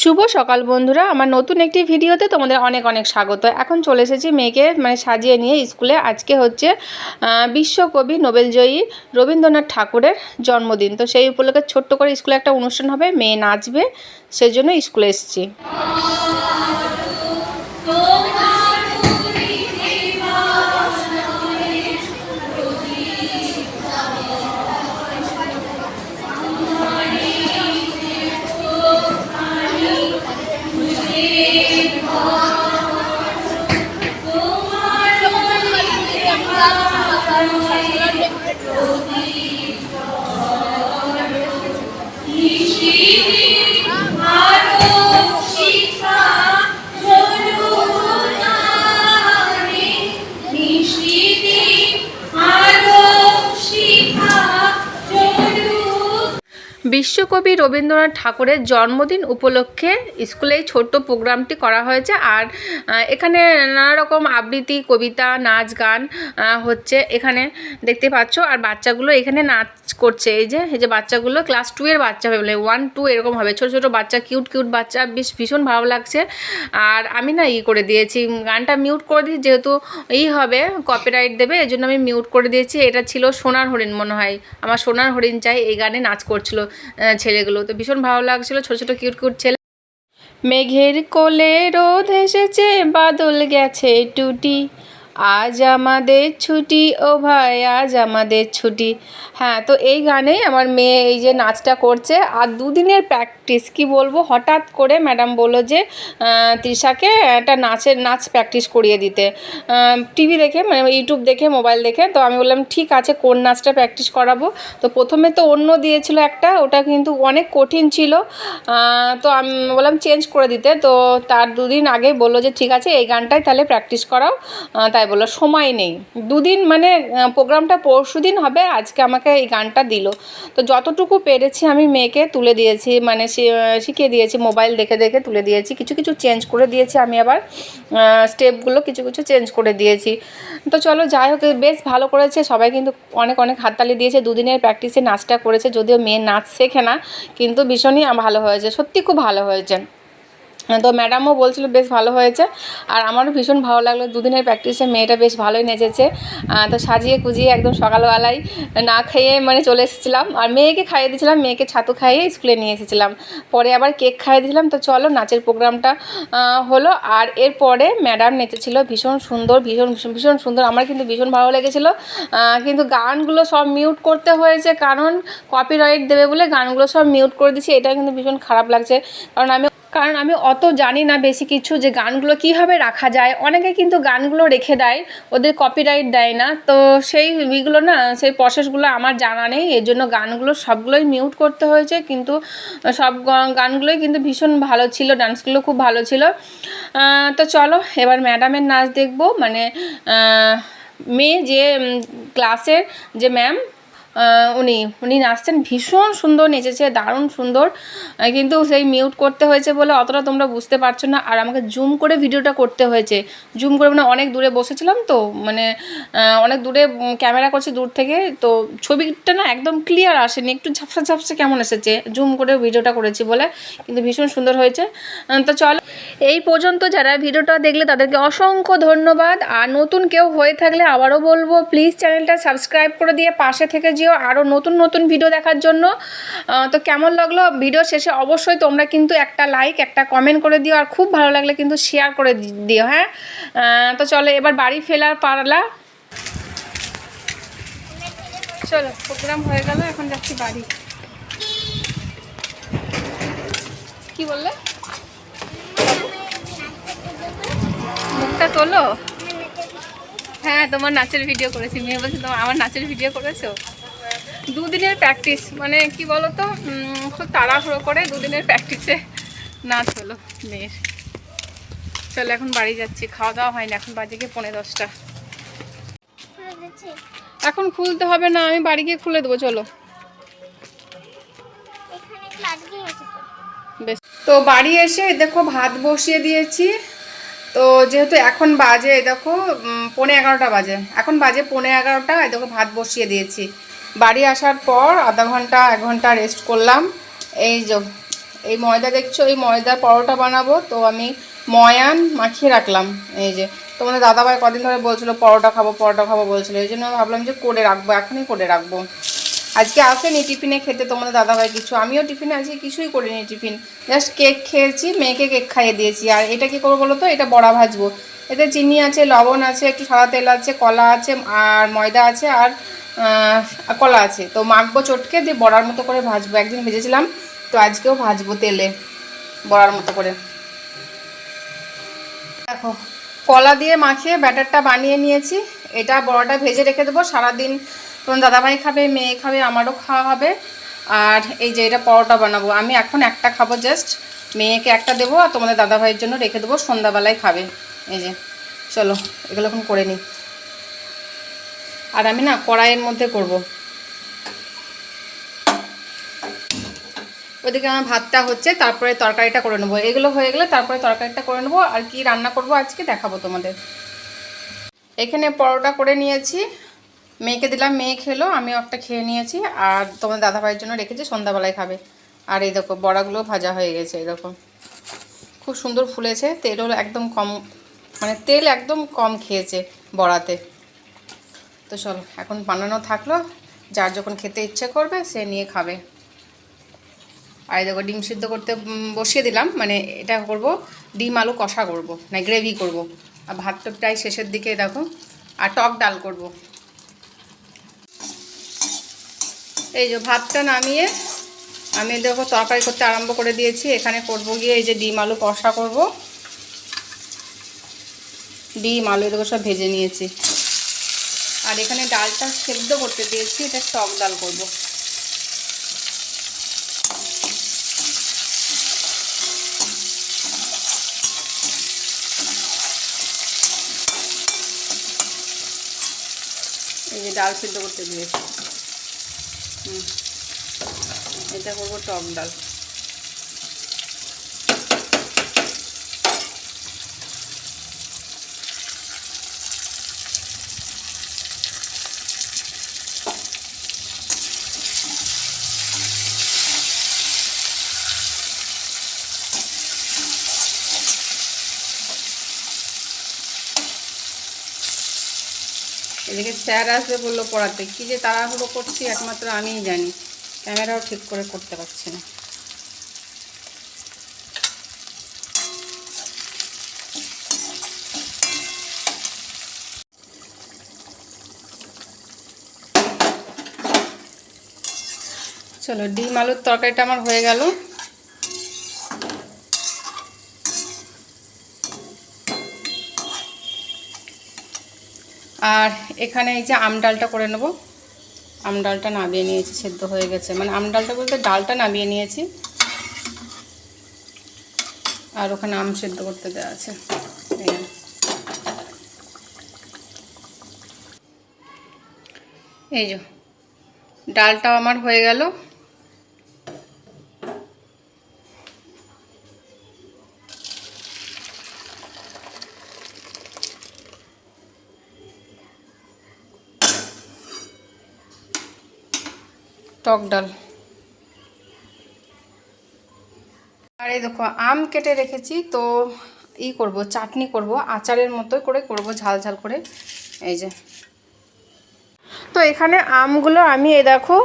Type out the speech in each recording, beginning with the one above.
শুভ সকাল বন্ধুরা। আমার নতুন একটি ভিডিওতে তোমাদের অনেক অনেক স্বাগত। এখন চলে এসেছি মেয়েকে মানে সাজিয়ে নিয়ে স্কুলে। আজকে হচ্ছে বিশ্বকবি নোবেলজয়ী রবীন্দ্রনাথ ঠাকুরের জন্মদিন। তো সেই উপলক্ষে ছোট্ট করে স্কুলে একটা অনুষ্ঠান হবে, মেয়ে নাচবে, সেজন্য স্কুলে এসেছি। বিশ্বকবি রবীন্দ্রনাথ ঠাকুরের জন্মদিন উপলক্ষে স্কুলে এই ছোট্ট প্রোগ্রামটি করা হয়েছে। আর এখানে নানা রকম আবৃত্তি, কবিতা, নাচ গান হচ্ছে এখানে দেখতে পাচ্ছ। আর বাচ্চাগুলো এখানে নাচ করছে। এই যে এই যে বাচ্চাগুলো ক্লাস টু এর বাচ্চা হবে বলে ওয়ান, টু এরকম হবে। ছোট ছোট বাচ্চা, কিউট কিউট বাচ্চা, বেশ ভীষণ ভালো লাগছে। আর আমি না ই করে দিয়েছি, গানটা মিউট করে দিয়েছি যেহেতু ই হবে কপিরাইট দেবে এই জন্য আমি মিউট করে দিয়েছি। এটা ছিল সোনার হরিণ মনে হয়। আমার সোনার হরিণ চাই, এই গানে নাচ করছিল। ছেলেগুলো তো ভীষণ ভালো লাগছিল, ছোট ছোট কিউট কিউট ছেলে। মেঘের কোলে রোদ এসেছে, বাদল গেছে টুটি। আজ আমাদের ছুটি ও ভাই আজ আমাদের ছুটি। হ্যাঁ তো এই গানেই আমার মেয়ে এই যে নাচটা করছে আর দুদিনের প্র্যাকটিস কি বলব? হঠাৎ করে ম্যাডাম বলল যে তৃষাকে একটা নাচের নাচ প্র্যাকটিস করিয়ে দিতে। টিভি দেখে মানে ইউটিউব দেখে মোবাইল দেখে তো আমি বললাম ঠিক আছে কোন নাচটা প্র্যাকটিস করাবো? তো প্রথমে তো অন্য দিয়েছিল একটা ওটা কিন্তু অনেক কঠিন ছিল। তো আমি বললাম চেঞ্জ করে দিতে। তো তার দুদিন আগে বলল যে ঠিক আছে এই গানটাই তাহলে প্র্যাকটিস করাও। আহ, তাই বলল সময় নেই। দুদিন মানে প্রোগ্রামটা পরশু দিন হবে, আজকে আমাকে এই গানটা দিল। তো যতটুকু পেরেছি আমি মেয়েকে তুলে দিয়েছি মানে শিখিয়ে দিয়েছি, মোবাইল দেখে দেখে তুলে দিয়েছি। কিছু কিছু চেঞ্জ করে দিয়েছি আমি আবার স্টেপগুলো কিছু কিছু চেঞ্জ করে দিয়েছি। তো চলো, যাই হোক, বেশ ভালো করেছে। সবাই কিন্তু অনেক অনেক হাততালি দিয়েছে। দুদিনের প্র্যাকটিসে নাচটা করেছে, যদিও মেয়ে নাচ শেখে না, কিন্তু ভীষণই ভালো হয়েছে। সত্যি খুব ভালো হয়েছে। তো ম্যাডামও বলছিল বেশ ভালো হয়েছে। আর আমারও ভীষণ ভালো লাগল। দুদিনের প্র্যাকটিসে মেয়েটা বেশ ভালোই নেচেছে। তো সাজিয়ে কুজিয়ে একদম সকালবেলায় না খেয়ে মানে চলে এসেছিলাম। আর মেয়েকে খাইয়ে দিয়েছিলাম, মেয়েকে ছাতু খাইয়ে স্কুলে নিয়ে এসেছিলাম। পরে আবার কেক খাইয়ে দিয়েছিলাম। তো চলো, নাচের প্রোগ্রামটা হলো। আর এরপরে ম্যাডাম নেচেছিল ভীষণ সুন্দর, ভীষণ ভীষণ সুন্দর। আমার কিন্তু ভীষণ ভালো লেগেছিলো। কিন্তু গানগুলো সব মিউট করতে হয়েছে। কারণ কপিরাইট দেবে বলে গানগুলো সব মিউট করে দিয়েছি। এটা কিন্তু ভীষণ খারাপ লাগছে। কারণ আমি কারণ আমি অত জানি না বেশি কিছু যে গানগুলো কীভাবে রাখা যায়। অনেকে কিন্তু গানগুলো রেখে দেয়, ওদের কপিরাইট দেয় না। তো সেই ইগুলো না, সেই প্রসেসগুলো আমার জানা নেই। এর জন্য গানগুলো সবগুলোই মিউট করতে হয়েছে। কিন্তু সব গানগুলোই কিন্তু ভীষণ ভালো ছিল ডান্সগুলো খুব ভালো ছিল। তো চলো, এবার ম্যাডামের নাচ দেখব। মানে মেয়ে যে ক্লাসের যে ম্যাম উনি উনি নাচছেন, ভীষণ সুন্দর নেচেছে, দারুণ সুন্দর। কিন্তু সেই মিউট করতে হয়েছে বলে অতটা তোমরা বুঝতে পারছ না। আর আমাকে জুম করে ভিডিওটা করতে হয়েছে। জুম করে মানে অনেক দূরে বসেছিলাম তো মানে অনেক দূরে ক্যামেরা করছি দূর থেকে। তো ছবিটা না একদম ক্লিয়ার আসেনি। একটু ঝাপসা ঝাপসা কেমন এসেছে? জুম করে ভিডিওটা করেছি বলে, কিন্তু ভীষণ সুন্দর হয়েছে। তো চলো, এই পর্যন্ত যারা ভিডিওটা দেখলে তাদেরকে অসংখ্য ধন্যবাদ। আর নতুন কেউ হয়ে থাকলে আবারও বলব প্লিজ চ্যানেলটা সাবস্ক্রাইব করে দিয়ে পাশে থেকে যেও আরও নতুন নতুন ভিডিও দেখার জন্য। তো কেমন লাগল ভিডিও শেষে? অবশ্যই তোমরা কিন্তু একটা লাইক একটা কমেন্ট করে দিও। আর খুব ভালো লাগলে কিন্তু শেয়ার করে দিও হ্যাঁ? তো চলো এবার বাড়ি ফেরার পারলা চলো প্রোগ্রাম হয়ে গেল, এখন যাচ্ছি বাড়ি। কি বললে? মুখটা তোলো? হ্যাঁ তোমার নাচের ভিডিও করেছি। মেয়ে বলছে, তোমার আমার নাচের ভিডিও করেছ? দুদিনের প্র্যাকটিস মানে কি বলো তো খুব তাড়াহুড়ো করে দুদিনের প্র্যাকটিসে নাচ হলো মেয়ের। চলো এখন বাড়ি যাচ্ছি খাওয়া দাওয়া হয়নি এখন বাজে গিয়ে পনেরো দশটা। এখন খুলতে হবে না আমি বাড়ি গিয়ে খুলে দেবো চলো। বেশ। তো বাড়ি এসে দেখো ভাত বসিয়ে দিয়েছি। তো যেহেতু এখন বাজে দেখো পৌনে এগারোটা বাজে। এখন বাজে পৌনে এগারোটা দেখো ভাত বসিয়ে দিয়েছি। বাড়ি আসার পর আধা ঘণ্টা, এক ঘণ্টা রেস্ট করলাম। এই যে, এই ময়দা দেখছ, এই ময়দার পরোটা বানাবো, তো আমি ময়ান মাখিয়ে রাখলাম। এই যে, তোমাদের দাদাভাই কদিন ধরে বলছিল, পরোটা খাব পরোটা খাব বলছিল। এই জন্য ভাবলাম যে করে রাখব, এখনই করে রাখব। আজকে আসেনি টিফিনে খেতে তোমাদের দাদাভাই কিছু। আমিও টিফিনে আজকে কিছুই করিনি টিফিন জাস্ট কেক খেয়েছি, মেয়েকে কেক খাইয়ে দিয়েছি। আর এটা কি করব বলো তো? এটা বড়া ভাজবো। এতে চিনি আছে, লবণ আছে, একটু সাদা তেল আছে, কলা আছে, আর ময়দা আছে, আর কলা আছে। তো মাখবো চটকে, দিয়ে বড়ার মতো করে ভাজবো। একদিন ভেজেছিলাম, তো আজকেও ভাজবো তেলে, বড়ার মতো করে। দেখো, কলা দিয়ে মাখিয়ে ব্যাটারটা বানিয়ে নিয়েছি। এটা বড়াটা ভেজে রেখে দেবো। সারাদিন তোমার দাদাভাই খাবে, মেয়ে খাবে, আমারও খাওয়া হবে। আর এই যে এটা পরোটা বানাবো। আমি এখন একটা খাব জাস্ট। মেয়েকে একটা দেবো আর তোমাদের দাদাভাইয়ের জন্য রেখে দেবো। সন্ধ্যাবেলায় খাবে। এই যে, চলো, এগুলো এখন করে নিই। আর আমি না কড়াইয়ের মধ্যে করব। ওদিকে আমার ভাতটা হচ্ছে, তারপরে তরকারিটা করে নেব। এগুলো হয়ে গেলে তারপরে তরকারিটা করে নেব আর কি রান্না করব আজকে দেখাবো তোমাদের। এখানে পরোটা করে নিয়েছি। মেয়েকে দিলাম, মেয়ে খেলো আমিও একটা খেয়ে নিয়েছি। আর তোমার দাদাভাইয়ের জন্য রেখেছি, সন্ধ্যাবেলায় খাবে। আর এই দেখো, বড়াগুলো ভাজা হয়ে গেছে দেখো। খুব সুন্দর ফুলেছে, তেলও একদম কম মানে তেল একদম কম খেয়েছে বড়াতে। তো চলো, এখন বানানো থাকল। যার যখন খেতে ইচ্ছে করবে, সে নিয়ে খাবে। আর দেখো, ডিম সিদ্ধ করতে বসিয়ে দিলাম। মানে এটা করব, ডিম, আলু কষা করব না গ্রেভি করব। আর ভাত তো প্রায় শেষের দিকে দেখো। আর টক ডাল করব। এই যে ভাতটা নামিয়ে, আমি দেখো তরকারি করতে আরম্ভ করে দিয়েছি। এখানে করব গিয়ে এই যে ডিম, আলু কষা করব। ডিম, আলু এগুলো সব ভেজে নিয়েছি। আর এখানে ডালটা সেদ্ধ করতে দিয়েছি, এটা টক ডাল করব। এই যে ডাল সেদ্ধ করতে দিয়েছি। হুম, এটা করব টক ডাল। এদিকে স্যার আসবে বলল পড়াতে। কী যে তাড়াহুড়ো করছি, একমাত্র আমিই জানি। ক্যামেরাও ঠিক করে করতে পারছি না। চলো ডিম আলুর তরকারিটা আমার হয়ে গেল। আর এখানে এই যে আম ডালটা করে নেব। আম ডালটা নামিয়ে নিয়েছি, সেদ্ধ হয়ে গেছে। মানে আম ডালটা বলতে ডালটা নামিয়ে নিয়েছি। আর ওখানে আম সেদ্ধ করতে দেওয়া আছে। এই যে, ডালটাও আমার হয়ে গেল। টক ডাল। আর এই দেখো, আম কেটে রেখেছি, তো ই করব, চাটনি করব, আচারের মতো করে করব, ঝাল ঝাল করে। এই যে। তো এখানে আমগুলো আমি এ দেখো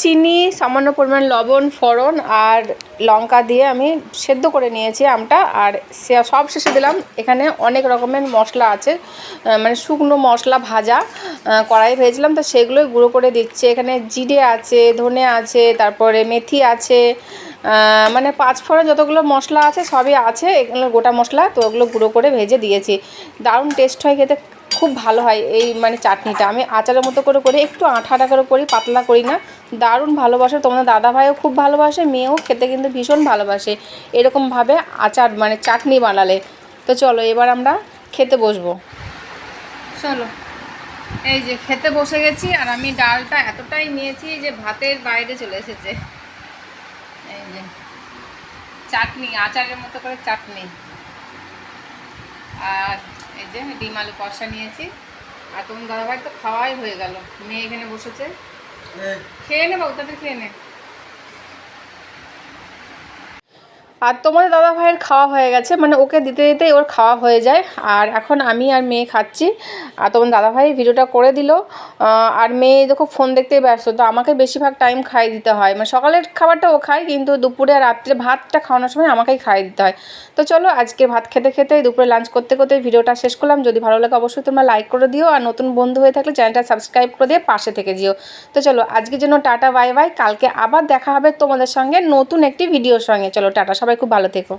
চিনি, সামান্য পরিমাণ লবণ, ফোড়ন আর লঙ্কা দিয়ে আমি সেদ্ধ করে নিয়েছি আমটা, আর সব শেষে দিলাম। এখানে অনেক রকমের মশলা আছে মানে শুকনো মশলা ভাজা কড়াই ভেজেছিলাম, তো সেগুলোই গুঁড়ো করে দিচ্ছে। এখানে জিরে আছে, ধনে আছে, তারপরে মেথি আছে মানে পাঁচ ফোড়ন যতগুলো মশলা আছে সবই আছে, এগুলো গোটা মশলা, তো ওগুলো গুঁড়ো করে ভেজে দিয়েছি। দারুণ টেস্ট হয় খেতে। খুব ভালো হয় এই মানে চাটনিটা। আমি আচারের মতো করে করি, একটু আঠা আঠা করে করি, পাতলা করি না। দারুণ ভালোবাসে, তোমাদের দাদা ভাইও খুব ভালোবাসে, মেয়েও খেতে কিন্তু ভীষণ ভালোবাসে। এরকমভাবে আচার মানে চাটনি বানালে। তো চলো, এবার আমরা খেতে বসবো। চলো। এই যে খেতে বসে গেছি, আর আমি ডালটা এতটাই নিয়েছি যে ভাতের বাইরে চলে এসেছে। এই যে চাটনি, আচারের মতো করে চাটনি। আর এই যে ডিম আলু কষা নিয়েছি। আর তোমার দাদাভাই তো খাওয়াই হয়ে গেল। মেয়ে এখানে বসেছে। খেয়ে নে বাবু তাদের খেয়ে নে। আর তোমাদের দাদা ভাইয়ের খাওয়া হয়ে গেছে মানে ওকে দিতে দিতেই ওর খাওয়া হয়ে যায়। আর এখন আমি আর মেয়ে খাচ্ছি। আর তোমার দাদা ভাই ভিডিওটা করে দিল। আর মেয়ে দেখো ফোন দেখতেই ব্যস্ত। তো আমাকে বেশিরভাগ টাইম খাই দিতে হয়। মানে সকালের খাবারটা ও খায়, কিন্তু দুপুরে আর রাত্রে ভাতটা খাওয়ানোর সময় আমাকেই খাইয়ে দিতে হয়। তো চলো আজকে ভাত খেতে খেতে দুপুরে লাঞ্চ করতে করতে ভিডিওটা শেষ করলাম। যদি ভালো লাগে অবশ্যই তোমরা লাইক করে দিও। আর নতুন বন্ধু হয়ে থাকলে চ্যানেলটা সাবস্ক্রাইব করে দিয়ে পাশে থেকে যেও। তো চলো আজকের জন্য টাটা বাই বাই কালকে আবার দেখা হবে তোমাদের সঙ্গে নতুন একটি ভিডিওর সঙ্গে। চলো টাটা সবাই খুব ভালো থেকো।